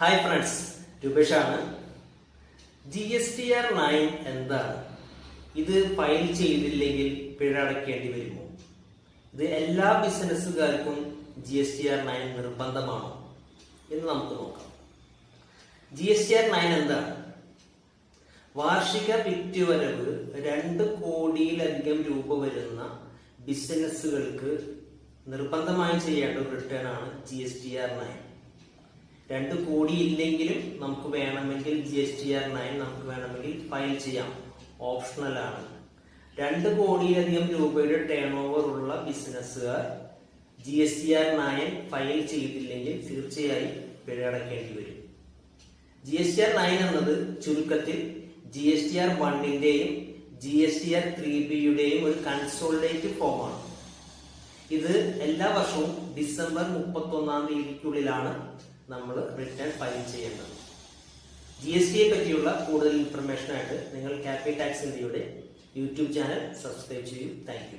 Hi friends രൂപേഷാണ്. G S T R nine എന്താണ്? ഇത് file ചെയ്തില്ലെങ്കിൽ പിഴ അടയ്ക്കേണ്ടി വരുമോ? ഇത് എല്ലാ ബിസിനസ്സുകാർക്കും G S T R nine നിർബന്ധമാണോ? എന്ന് നമുക്ക് നോക്കാം. G S T R nine എന്താണ്? വാർഷിക വിറ്റുവരവ് രണ്ട് കോടിയിലധികം രൂപ വരുന്ന ബിസിനസ്സുകൾക്ക് നിർബന്ധമായി ചെയ്യേണ്ട ഒരു റിട്ടേൺ ആണ് G S T R nine രണ്ട് കോടി ഇല്ലെങ്കിലും നമുക്ക് വേണമെങ്കിൽ G S T R nine നമുക്ക് വേണമെങ്കിൽ ഫയൽ ചെയ്യാം. ഓപ്ഷണൽ ആണ്. രണ്ട് കോടിയിലധികം രൂപയുടെ ടേൺ ഓവർ ഉള്ള ബിസിനസ്സുകാർ G S T R nine file ചെയ്തില്ലെങ്കിൽ തീർച്ചയായും പിഴയടക്കേണ്ടി വരും. G S T R nine എന്നത് ചുരുക്കത്തിൽ G S T R വണ്ണിന്റെയും G S T R three ബിയുടെയും ഒരു കൺസോൾഡേറ്റ് ഫോമാണ് ഇത് എല്ലാ വർഷവും ഡിസംബർ മുപ്പത്തി ഒന്നാം തീയതിക്കുള്ളിലാണ് നമ്മൾ റിട്ടേൺ ഫയൽ ചെയ്യേണ്ടത്. ജി എസ് ടിയെ പറ്റിയുള്ള കൂടുതൽ ഇൻഫർമേഷനായിട്ട് നിങ്ങൾ ക്യാപി ടാക്സ് ഇന്ത്യയുടെ യൂട്യൂബ് ചാനൽ സബ്സ്ക്രൈബ് ചെയ്യും. താങ്ക്